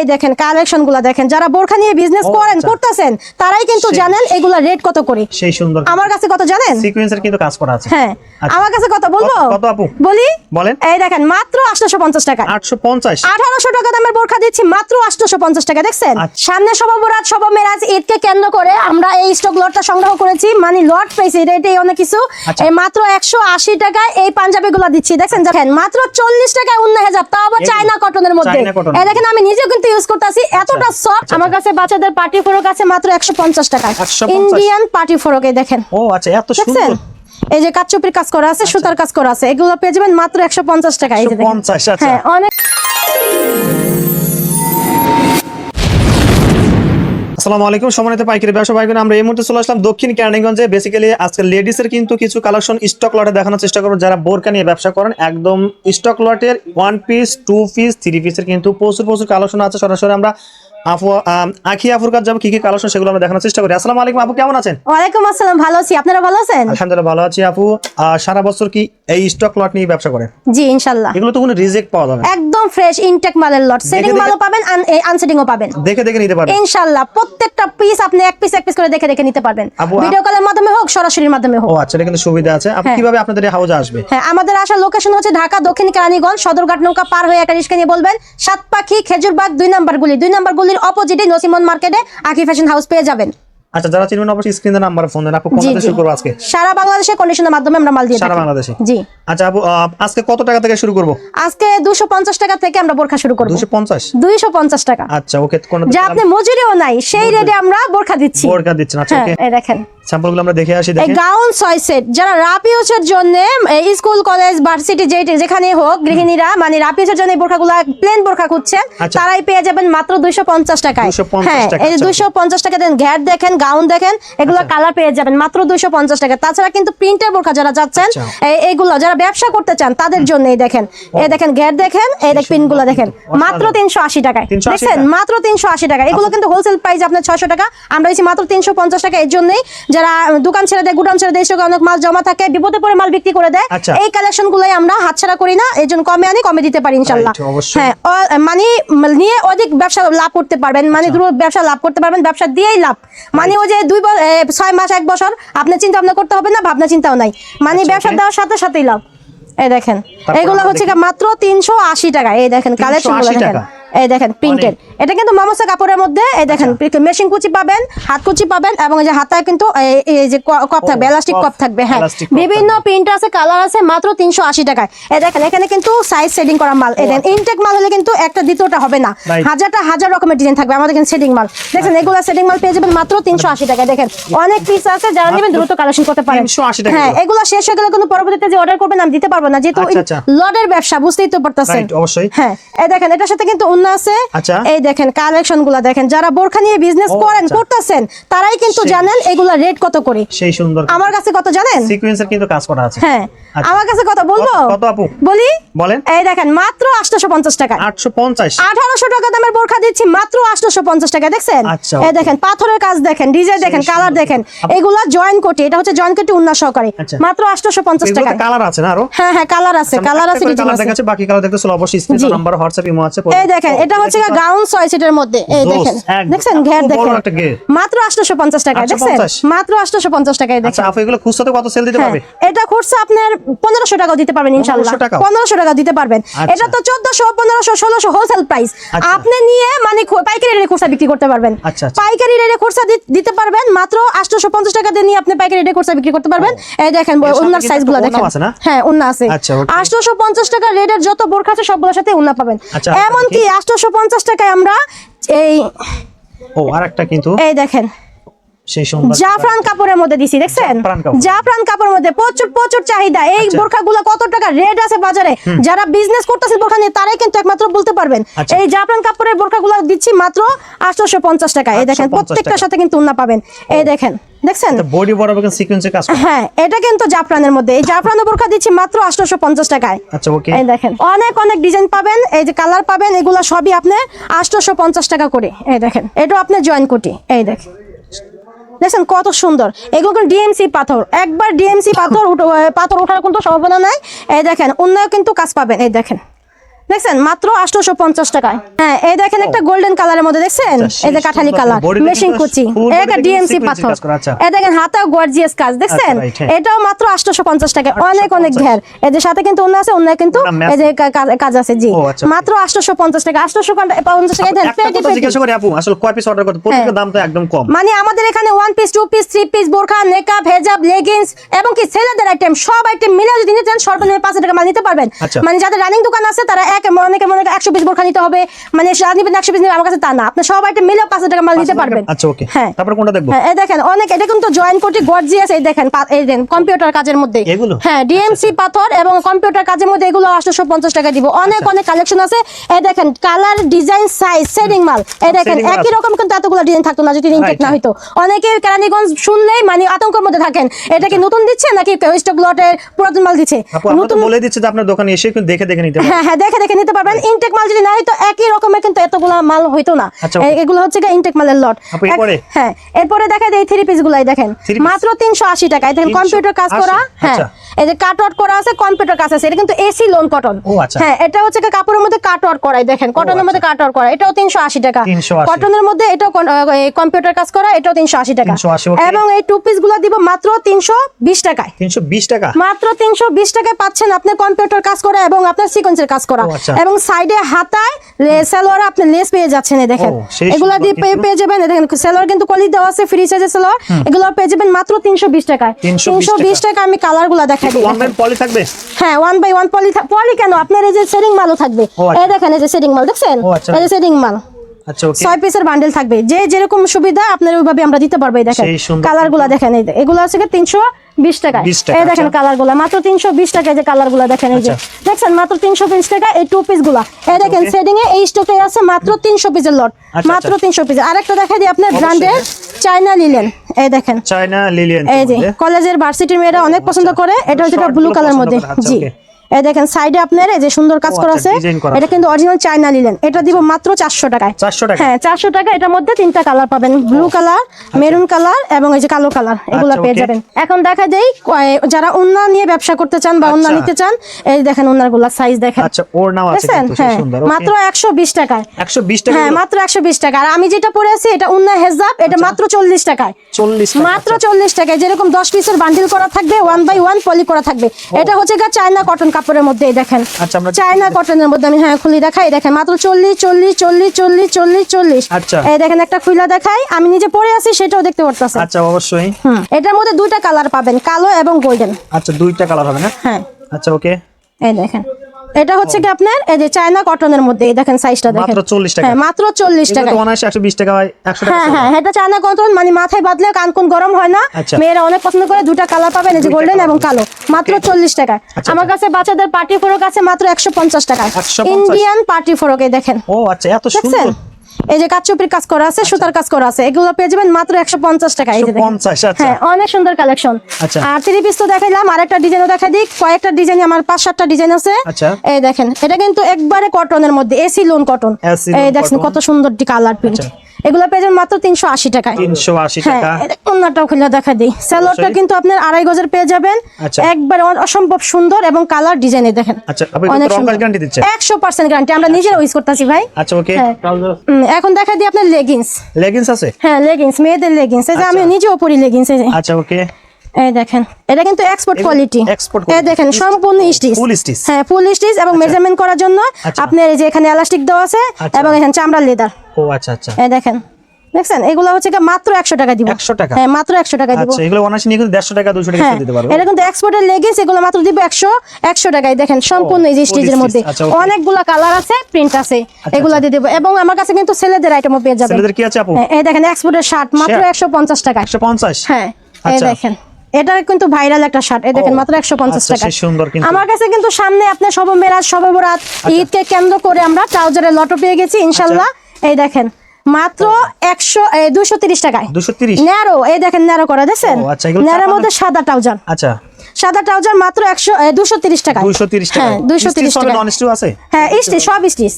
এই দেখেন কালেকশনগুলা দেখেন যারা বোরখা নিয়ে বিজনেস করেন আচ্ছা। করতেছেন তারাই কিন্তু জানেন এগুলা রেট কত করে সেই সুন্দর আমার কাছে কত জানেন সিকোয়েন্সের কিন্তু কাজ করা আছে হ্যাঁ আচ্ছা। আমার কাছে কত বলব কত- আপু? বলি বলেন। এই দেখেন মাত্র আটশোশো পঞ্চাশ টাকা আটশো পঞ্চাশ আঠারোশো টাকা দামের বোরখা দিচ্ছি মাত্র আটশোশো পঞ্চাশ টাকা দেখছেন আচ্ছা। সামনে সব বরাত সব মেরাজ ঈদকে কেন্দ্র করে আমরা এই স্টক লটটা সংগ্রহ করেছি মানে লট পেয়েছি রেটে অনেক কিছু। এই মাত্র একশো আশি টাকায় এই পাঞ্জাবি গুলা দিচ্ছি দেখছেন দেখেন মাত্র চল্লিশ টাকায় উন্ন হেজাব তাও আবার। চাইনা কটনের মধ্যে এই দেখেন আমি নিজেও কিন্তু ইউজ করতেছি এতটা সফট আচ্ছা, আমার কাছে বাচ্চাদের পার্টি ফ্রক আছে মাত্র একশো পঞ্চাশ টাকায় ইন্ডিয়ান পার্টি ফ্রক এই দেখেন। ও আচ্ছা এত সুন্দর। এই যে কাচুপির কাজ করা আছে সুতার কাজ করা আছে এগুলো পেয়ে যাবেন মাত্র একশো পঞ্চাশ টাকা এই যে দেখেন। 150, আচ্ছা। হ্যাঁ অনেক আসসালামু আলাইকুম। সম্মানিত পাইকারি ব্যবসা ভাই আমরা এই মুহূর্তে চলে আসলাম দক্ষিণ কেরানীগঞ্জে। বেসিক্যালি আজকে লেডিসের কিন্তু কিছু কালেকশন স্টক লটে দেখানোর চেষ্টা করব। যারা বোরকা নিয়ে ব্যবসা করেন, একদম স্টক লটের one piece two piece three পিসের কিন্তু প্রচুর প্রচুর কালেকশন আছে। সরাসরি আমরা আখি আফুর কাজ যাব কি কি কালেকশন সেগুলো আমরা দেখানোর চেষ্টা করি। আসসালামু আলাইকুম আপু কেমন আছেন? ওয়ালাইকুম আসসালাম ভালো আছি। আপনারা ভালো আছেন? আলহামদুলিল্লাহ ভালো আছি আপু। সারা বছর কি এই স্টক লট নিয়ে ব্যবসা করেন? জি ইনশাল্লাহ এগুলো তো কোনো রিজেক্ট পাওয়া যাবে একদম ফ্রেশ ইনটেক মালের লট সেটিং মালও পাবেন আনসেটিংও পাবেন। দেখে দেখে নিতে পারবেন। ইনশাল্লাহ প্রত্যেকটা পিস আপনি এক পিস এক পিস করে দেখে দেখে নিতে পারবেন। ভিডিও কলের মাধ্যমে হোক সরাসরির মাধ্যমে হোক। ও আচ্ছা এটা কিন্তু সুবিধা আছে। আপনি হ্যাঁ। কীভাবে আপনাদের এই হাউজে আসবে? হ্যাঁ আমাদের আসার লোকেশন হচ্ছে ঢাকা দক্ষিণ কেরানীগঞ্জ সদরঘাট নৌকা পার হয়ে একটা রিস্কা নিয়ে বলবেন সাত পাখি খেজুরবাগ দুই নাম্বার গুলি। দুই নাম্বার গুলির অপোজিটে নসিমন মার্কেটে আকি ফ্যাশন হাউস পেয়ে যাবেন। আচ্ছা যারা চিনবেন অবশ্যই স্ক্রিনে নাম্বার ফোন দেন। আপু কোন থেকে শুরু করব আজকে? সারা বাংলাদেশে কন্ডিশনের মাধ্যমে আমরা মাল দিয়ে সারা বাংলাদেশে? জি। আচ্ছা আপু আজকে কত টাকা থেকে শুরু করব? আজকে দুশো পঞ্চাশ টাকা থেকে আমরা বোরখা শুরু করব। টাকা। আচ্ছা ওকে কোন যা আপনি মজুরিও নাই সেই রেটে আমরা বোরখা দিচ্ছি। দিচ্ছেন আচ্ছা হ্যাঁ ওকে। এই দেখেন। স্যাম্পলগুলো আমরা দেখে আসি দেখেন। গাউন ছয় সেট যারা রাপিউসের জন্য স্কুল কলেজ ভার্সিটি যে যেখানে হোক গৃহিণীরা মানে রাপিউসের জন্য এই বোরখাগুলো প্লেন বোরখা খুঁজছেন আচ্ছা। তারাই পেয়ে যাবেন মাত্র দুইশো পঞ্চাশ টাকায়। 250 হ্যাঁ টাকা, এই আচ্ছা। দুইশো পঞ্চাশ টাকা দেন। ঘ্যাট দেখেন গাউন দেখেন এগুলো আচ্ছা। কালার পেয়ে যাবেন মাত্র দুইশো পঞ্চাশ টাকা। তাছাড়া কিন্তু প্রিন্টের বোরখা যারা যাচ্ছেন আচ্ছা। এইগুলো যারা ব্যবসা করতে চান তাদের জন্য এই দেখেন। এই দেখেন ঘ্যাট দেখেন এই দেখ পিনগুলো দেখেন। মাত্র তিনশো আশি টাকায়। 380 দেখছেন? মাত্র তিনশো আশি টাকা। এগুলো কিন্তু হোলসেল প্রাইস আপনার ছয়শো টাকা। আমরা দিচ্ছি মাত্র তিনশো পঞ্চাশ টাকা। এর জন্যই যারা দোকান ছেড়ে দেয় গুডাউন ছেড়ে দেয় অনেক মাল জমা থাকে বিপদে পড়ে মাল বিক্রি করে দেয় আচ্ছা। এই কালেকশন গুলাই আমরা হাতছাড়া করি না। এই জন্য কমে আনি কমে দিতে পারি ইনশাল্লাহ। হ্যাঁ মানে নিয়ে অধিক ব্যবসা লাভ করতে পারবেন। মানে আচ্ছা। দ্রুত ব্যবসা লাভ করতে পারবেন। ব্যবসা দিয়েই লাভ। মানে ওই যে দুই ছয় মাস এক বছর আপনার চিন্তা ভাবনা করতে হবে না ভাবনা চিন্তাও নাই মানে আচ্ছা, ব্যবসা দেওয়ার সাথে সাথেই লাভ এই দেখেন এগুলো হচ্ছে। মাত্র তিনশো আশি টাকা এই দেখেন কালেকশন দেখেন? এই দেখেন প্রিন্টেড এটা কিন্তু মামসা কাপড়ের মধ্যে এই দেখেন আচ্ছা। মেশিন কুচি পাবেন হাত কুচি পাবেন এবং এই যে হাতায় কিন্তু এই- যে কপ থাকবে এলাস্টিক কপ, থাকবে হ্যাঁ। বিভিন্ন প্রিন্ট আছে কালার আছে মাত্র তিনশো আশি টাকায়। এই দেখেন এখানে কিন্তু সাইজ সেটিং করা মাল। এই দেখেন ইনটেক মাল হলে কিন্তু একটা দ্বিতীয়টা হবে না। হাজারটা হাজার রকমের ডিজাইন থাকবে আমাদের এখানে সেটিং মাল। দেখেন এগুলো সেটিং মাল পেয়ে যাবেন মাত্র তিনশো আশি টাকায়। দেখেন অনেক পিস আছে যারা নেবেন দ্রুত কালেকশন করতে পারেন। 380 টাকা হ্যাঁ এগুলো। শেষ হয়ে গেলে কোনো পরবর্তীতে যে অর্ডার করবেন আমি দিতে পারব না। যেহেতু আচ্ছা, আচ্ছা। লডের ব্যবসা বুঝতেই তো পারতেছেন। অবশ্যই। হ্যাঁ এই দেখেন এটার সাথে কিন্তু অন্য আছে। আচ্ছা। এই দেখেন কালেকশনগুলা দেখেন যারা বোরখা নিয়ে বিজনেস করেন আচ্ছা। করতেছেন তারাই কিন্তু জানেন এগুলা রেট কত করে। সেই সুন্দর আমার কাছে কত জানেন? সিকোয়েন্সের কিন্তু কাজ করা আছে। হ্যাঁ। আচ্ছা। আমার কাছে কত বলব? কত- আপু? বলি? বলেন। এই দেখেন মাত্র আটশোশো পঞ্চাশ টাকা। আটশো পঞ্চাশ আঠারোশো টাকা দামের বোরখা দিচ্ছি মাত্র আটশোশো পঞ্চাশ টাকা দেখছেন এই দেখেন পাথরের কাজ দেখেন ডিজাইন দেখেন কালার দেখেন এগুলা জয়েন কোটি এটা হচ্ছে জয়েন কোটি উন্না সহকারে। মাত্র আটশোশো পঞ্চাশ টাকা কালার আছে না আরও? হ্যাঁ হ্যাঁ কালার আছে কালার আছে ডিজাইন আছে। বাকি কালার দেখতে চলো অবশ্যই স্ক্রিন। নাম্বার হোয়াটসঅ্যাপ ইমো আছে এই দেখেন এটা হচ্ছে গাউন ছয় সিটের মধ্যে। এই দেখেন দেখছেন ঘের দেখেন। মাত্র আটশোশো পঞ্চাশ টাকা দেখছেন মাত্র আটশোশো পঞ্চাশ টাকায় আচ্ছা দেখেন। আপু এগুলো খুচরাতে কত সেল দিতে হ্যাঁ, পারবে? এটা খুঁজছে আপনার পনেরোশো টাকাও দিতে পারবেন ইনশাল্লাহ 1500 পনেরোশো টাকা দিতে পারবেন। আচ্ছা। এটা তো চোদ্দশো পনেরোশো ষোলোশো হোলসেল প্রাইস আচ্ছা। আপনি নিয়ে মানে পাইকারি রেটে খুচরা বিক্রি করতে পারবেন। আচ্ছা, আচ্ছা। পাইকারি রেটে খুচরা দিতে পারবেন মাত্র আটশোশো পঞ্চাশ টাকা দিয়ে নিয়ে আপনি পাইকারি রেটে খুচরা বিক্রি করতে পারবেন। এই দেখেন এর সাথে সাইজগুলো দেখেন? হ্যাঁ উন্না আছে। আচ্ছা, okay। আটশোশো পঞ্চাশ টাকা রেটের যত বোরখা আছে সবগুলোর সাথে উন্না পাবেন। আচ্ছা, এমনকি আটশোশো পঞ্চাশ টাকায় আমরা এই ও আর একটা কিন্তু। এই দেখেন। সেই সুন্দর জাফরান কাপড়ের মধ্যে দিছি দেখছেন? জাফরান কাপড়ের মধ্যে প্রচুর প্রচুর চাহিদা। এই আচ্ছা। বোরখাগুলো কত টাকা রেট আছে বাজারে? যারা বিজনেস করতেছে বোরখা নিয়ে তারাই কিন্তু একমাত্র বলতে পারবেন। আচ্ছা। এই জাফরান কাপড়ের বোরখাগুলো দিচ্ছি মাত্র আটশোশো পঞ্চাশ টাকা। এই দেখেন প্রত্যেকটার সাথে কিন্তু উন্না পাবেন। এই দেখেন দেখছেন? বডি বরাবর সিকোয়েন্সের কাজ হ্যাঁ এটা কিন্তু জাফরানের মধ্যে। এই জাফরানের বোরখা দিচ্ছি মাত্র টাকায়। আচ্ছা ওকে এই দেখেন অনেক অনেক ডিজাইন পাবেন। এই যে কালার পাবেন এগুলো সবই আপনি টাকা করে। এই দেখেন এটাও আপনার জয়েন কোটি। এই দেখেন। দেখছেন কত সুন্দর। এগুলো কিন্তু ডিএমসি পাথর। একবার ডিএমসি পাথর পাথর ওঠার কিন্তু সম্ভাবনা নাই। এই দেখেন অন্য কিন্তু কাজ পাবেন। এই দেখেন। দেখছেন? মাত্র আঠারোশো পঞ্চাশ টাকায়। হ্যাঁ এই দেখেন একটা গোল্ডেন কালারের মধ্যে দেখছেন? আচ্ছা, এই যে কাঠালি কালার মেশিন কুচি। এটা ডিএমসি পাথর। আচ্ছা। এই দেখেন হাতেও গর্জিয়াস কাজ দেখছেন? হ্যাঁ। এটাও মাত্র আঠারোশো পঞ্চাশ টাকা অনেক অনেক ঘের। এদের সাথে কিন্তু অন্য আছে অন্য কিন্তু এই যে কাজ আছে জি। আচ্ছা, মাত্র আঠারোশো পঞ্চাশ টাকা। আঠারোশো পঞ্চাশ টাকা। মানে আমাদের এখানে one piece two piece three piece বোরখা নেকাব হেজাব লেগিংস এবং কি ছেলেদের আইটেম সব আইটেম মিলে যদি নিতে চান সর্বনিম্ন পাঁচ টাকা মাল নিতে পারবেন। আচ্ছা। মানে যাদের রানিং দোকান আছে তারা অনেকে মনে করেন একশো পিস বোরখা নিতে হবে। মানে নিবেন একশো পিস নিবেন আমার কাছে তা না। আপনি সব আইটেম মিলে পাঁচ টাকা মাল নিতে পারবেন। আচ্ছা ওকে। হ্যাঁ। তারপর কোনটা দেখব? হ্যাঁ এই দেখেন অনেক এটা কিন্তু জয়েন কোটি গর্জিয়াস এই দেখেন এই দেন কম্পিউটার কাজের মধ্যে। এগুলো? আচ্ছা, হ্যাঁ ডিএমসি পাথর এবং কম্পিউটার কাজের মধ্যে এগুলো আটশো পঞ্চাশ টাকা দিব। অনেক আচ্ছা। অনেক কালেকশন আছে। এই দেখেন কালার ডিজাইন সাইজ সেটিং মাল। এই দেখেন একই রকম কিন্তু এতগুলো ডিজাইন থাকতো না যদি ইনটেক না হইতো। অনেকে কেরানীগঞ্জ শুনলেই মানে আতঙ্কের মধ্যে থাকেন। এটা কি নতুন দিচ্ছে নাকি স্টক লটের পুরাতন মাল দিচ্ছে? তো বলে দিচ্ছি যে আপনার দোকানে এসে দেখে দেখে নিতে হ্যাঁ হ্যাঁ দেখে দেখে নিতে পারবেন। ইনটেক মাল যদি না হইতো একই রকমের কিন্তু এতগুলো মাল হইতো না। আচ্ছা, এগুলো হচ্ছে ইনটেক মালের লট হ্যাঁ এরপরে দেখা যায় থ্রি পিস গুলাই দেখেন। মাত্র তিনশো আশি টাকায় দেখেন কম্পিউটার কাজ করা হ্যাঁ। আচ্ছা। এই যে কাট ওয়ার্ক করা আছে কম্পিউটার কাজ আছে। এটা কিন্তু এসি লোন কটন ও, আচ্ছা। হ্যাঁ এটা হচ্ছে কাপড়ের মধ্যে কাট ওয়ার্ক করাই দেখেন। কটনের মধ্যে কাট ওয়ার্ক করা। এটাও তিনশো আশি টাকা। কটনের মধ্যে এটাও কম্পিউটার কাজ করা এটাও তিনশো আশি টাকা। এবং এই টু পিসগুলো দিব মাত্র তিনশো বিশ টাকায়। তিনশো বিশ টাকা? মাত্র তিনশো বিশ টাকায় পাচ্ছেন আপনি কম্পিউটার কাজ করা এবং আপনার সিকোয়েন্সের কাজ করা। আচ্ছা। এবং সাইডে হাতায় সালোয়ার আপনি লেস পেয়ে যাচ্ছেন দেখেন। এগুলা দিয়ে পেয়ে যাবেন দেখেন সালোয়ার কিন্তু কলি দেওয়া আছে ফ্রি সাইজের সালোয়ার। এগুলো পেয়ে যাবেন মাত্র তিনশো বিশ টাকায়। 320 তিনশো বিশ টাকা। আমি কালারগুলা দেখাই দিই ওয়ান পলি থাকবে? হ্যাঁ one by one poly poly কেন? আপনার এই যে সেটিং মালও থাকবে। আচ্ছা। এই দেখেন এই যে সেটিং মাল দেখছেন? আচ্ছা। এই যে সেটিং মাল। আচ্ছা ছয় পিসের বান্ডেল থাকবে। যে যেরকম সুবিধা আপনার ওইভাবে আমরা দিতে পারব এই দেখেন। কালারগুলা দেখেন এগুলো আছে তিনশো বিশ টাকা 20 টাকা, এই দেখেন আচ্ছা। কালারগুলা মাত্র তিনশো বিশ টাকা যে কালারগুলা দেখেন এই যে। আচ্ছা। দেখছেন মাত্র তিনশো বিশ টাকা এই টু পিসগুলা। এই দেখেন সেডিং এ এই স্টকে আছে মাত্র তিনশো পিসের লট আচ্ছা, মাত্র। তিনশো পিস আরেকটা দেখা দিই আপনার ব্র্যান্ডের চাইনা লিলেন এই দেখেন। চায়না লিলিয়ান এই যে কলেজের ভার্সিটির মেয়েরা অনেক পছন্দ করে। এটা হচ্ছে ব্লু কালার মধ্যে। জি. এই দেখেন সাইডে আপনার এই যে সুন্দর কাজ করা আচ্ছা, আছে এটা কিন্তু অরিজিনাল চায়না নিলেন এটা দিব মাত্র চারশো টাকায়। 400 টাকা? হ্যাঁ চারশো টাকা এটার মধ্যে তিনটা কালার পাবেন। ব্লু কালার মেরুন কালার এবং এই যে কালো কালার এগুলো আচ্ছা, পেয়ে যাবেন। এখন দেখা দেই যারা উন্না নিয়ে ব্যবসা করতে চান বা উন্না আচ্ছা। নিতে চান এই দেখেন উন্নারগুলা সাইজ দেখেন। আচ্ছা ওর নাম আছে হ্যাঁ সুন্দর মাত্র একশো বিশ টাকায়। একশো বিশ টাকা হ্যাঁ মাত্র একশো বিশ টাকা আর আমি যেটা পরে আছি এটা উন্না হেজাব এটা মাত্র চল্লিশ টাকায়। চল্লিশ মাত্র চল্লিশ টাকায়। যেরকম দশ পিসের বান্ডিল করা থাকবে ওয়ান বাই ওয়ান পলি করা থাকবে। এটা হচ্ছে গা চায়না কটন কাপড়ের মধ্যে দেখেন। আচ্ছা, চায়না কটনের মধ্যে আমি হ্যাঁ খুলি দেখাই দেখেন মাত্র চল্লিশ চল্লিশ চল্লিশ চল্লিশ চল্লিশ চল্লিশ। আচ্ছা। এই দেখেন একটা খুলা দেখাই আমি নিজে পরে আছি সেটাও দেখতে পারতাম আচ্ছা অবশ্যই। এটার মধ্যে দুইটা কালার পাবেন কালো এবং গোল্ডেন আচ্ছা দুইটা কালার হবে না? হ্যাঁ। আচ্ছা ওকে। এই দেখেন। এটা হচ্ছে কি আপনার? এই যে চায়না কটনের মধ্যে এই দেখেন সাইজটা দেখেন। মাত্র 40 টাকা। হ্যাঁ মাত্র চল্লিশ এগুলো টাকা তো অনায়াসে একশো বিশ টাকা হয় একশো টাকা হ্যাঁ। হ্যাঁ এটা চায়না কটন মানে মাথায় বাঁধলে কান কোন গরম হয় না। আচ্ছা। মেয়েরা অনেক পছন্দ করে দুটো কালার পাবেন এই যে গোল্ডেন এবং কালো। মাত্র চল্লিশ টাকায়। আচ্ছা, আমার কাছে বাচ্চাদের পার্টি ফ্রক আছে মাত্র একশো পঞ্চাশ টাকায়। 150 ইন্ডিয়ান পার্টি ফ্রক এই দেখেন। ও আচ্ছা এত সুন্দর। এই যে কাচুপির কাজ করা আছে সুতার কাজ করা আছে এগুলো পেয়ে যাবেন মাত্র একশো পঞ্চাশ টাকা এই যে দেখেন 150, আচ্ছা। হ্যাঁ অনেক সুন্দর কালেকশন আচ্ছা। আর থ্রি পিস তো দেখাইলাম আরেকটা ডিজাইনও দেখা দিই কয়েকটা ডিজাইন আমার পাঁচ সাতটা ডিজাইন আছে আচ্ছা। এই দেখেন এটা কিন্তু একবারে কটনের মধ্যে এসি লোন কটন এই দেখেন কত সুন্দর কালার প্রিন্ট আচ্ছা। এগুলো পেয়ে যাবেন মাত্র তিনশো আশি টাকায়। তিনশো আশি হ্যাঁ টাকা। অন্যটাও খুলে দেখা দিই। স্যালোয়ারটা। কিন্তু আপনার আড়াই গজের পেয়ে যাবেন। আচ্ছা। একবার অসম্ভব সুন্দর এবং কালার ডিজাইনে দেখেন। আচ্ছা? একশো পার্সেন্ট গ্যারান্টি আমরা নিজেরা ইউজ করতেছি ভাই। আচ্ছা ওকে হ্যাঁ। এখন দেখা দিই আপনার লেগিংস লেগিংস আছে? হ্যাঁ লেগিংস মেয়েদের লেগিংস এই যে আচ্ছা। আমি নিজেও পরি লেগিংস এই আচ্ছা ওকে এই দেখেন এটা কিন্তু এক্সপোর্ট কোয়ালিটি এই দেখেন সম্পূর্ণ স্টিচ। Full stitch। হ্যাঁ ফুল স্টিচ এবং মেজারমেন্ট করার জন্য আচ্ছা। আপনার এই যে এখানে এলাস্টিক দেওয়া আছে আচ্ছা। এবং এখানে চামড়ার লেদার ও আচ্ছা আচ্ছা। এই দেখেন দেখছেন? এগুলো হচ্ছে মাত্র একশো টাকা দিব। 100 টাকা? হ্যাঁ মাত্র একশো টাকা দিব। আচ্ছা এগুলো নিয়ে কিন্তু দেড়শো টাকা দুশো টাকা হ্যাঁ দিতে এটা কিন্তু এক্সপোর্টের লেগিংস এগুলো মাত্র দিব টাকায়। দেখেন সম্পূর্ণ এই যে full মধ্যে। আচ্ছা. অনেকগুলা কালার আছে প্রিন্ট আছে এগুলো দিয়ে দেবো। এবং আমার কাছে কিন্তু ছেলেদের আইটেমও পেয়ে যাবেন। ছেলেদের কি আছে আপু? হ্যাঁ, এই দেখেন এক্সপোর্টের শার্ট মাত্র Shirt? একশো পঞ্চাশ টাকা একশো পঞ্চাশ? হ্যাঁ এই আচ্ছা। দেখেন। এটা কিন্তু ভাইরাল একটা শার্ট এই দেখেন মাত্র একশো পঞ্চাশ আচ্ছা, টাকা সুন্দর কিন্তু। আমার কাছে কিন্তু সামনে আপনার সব মেরাজ সব বরাত আচ্ছা। ঈদকে কেন্দ্র করে আমরা ট্রাউজারের লটো পেয়ে গেছি ইনশাল্লাহ। এই দেখেন মাত্র একশো দুশো তিরিশ টাকায়। দুশো তিরিশ? ন্যারো এই দেখেন ন্যারো করা দেখছেন? আচ্ছা, ন্যারোর মধ্যে সাদা ট্রাউজার। আচ্ছা। সাদা ট্রাউজার মাত্র একশো দুশো তিরিশ টাকা দুশো তিরিশ টাকা হ্যাঁ দুশো তিরিশ টাকা আছে? হ্যাঁ স্টিচ সব স্টিচ।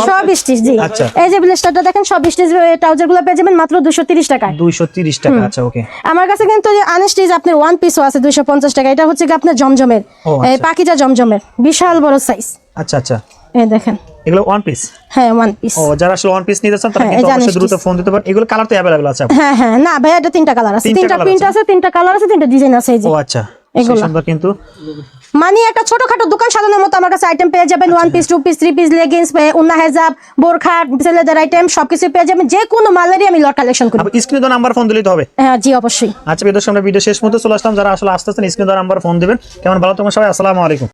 সব- স্টিচ? জি। আচ্ছা। এই যে ব্লেস্টারটা দেখেন সব স্টিচ ট্রাউজারগুলো পেয়ে যাবেন মাত্র দুশো তিরিশ টাকায়। দুইশো তিরিশ টাকা আচ্ছা ওকে। আমার কাছে কিন্তু আনস্টিচ আপনার ওয়ান পিসও আছে দুইশো পঞ্চাশ টাকা এটা হচ্ছে আপনার জমজমের। আচ্ছা। পাখিটা জমজমের বিশাল বড় সাইজ আচ্ছা আচ্ছা। এই দেখেন। এগুলো ওয়ান পিস হ্যাঁ ওয়ান পিস ও যারা আসলে ওয়ান পিস নিতে চান তারা হ্যাঁ, কিন্তু অবশ্যই দ্রুত ফোন দিতে পারেন। এগুলো কালার তো অ্যাভেলেবল আছে হ্যাঁ হ্যাঁ। না ভাইয়া এটা তিনটা কালার আছে। তিনটা প্রিন্ট আছে। তিনটা কালার আছে তিনটা ডিজাইন আছে এই যে। ও আচ্ছা। এগুলা। সুন্দর কিন্তু। মানে একটা ছোটখাটো দোকান সাজানোর মতো আমার কাছে আইটেম পেয়ে যাবেন। One piece two piece three piece leggings উন্না হেজাব বোরখা ছেলেদের আইটেম সবকিছু পেয়ে যাবেন। যে কোনো মালেরই আমি লট কালেকশন করি স্ক্রিনে তো নাম্বার ফোন দিলেই তো হবে। হ্যাঁ জি অবশ্যই। আচ্ছা বিদর্শক আমরা ভিডিও শেষ মতো চলে আসলাম। যারা আসলে আসতেছেন স্ক্রিনে তো নাম্বার ফোন দিবেন। কেমন? ভালো তোমার সবাই। আসসালামু আলাইকুম।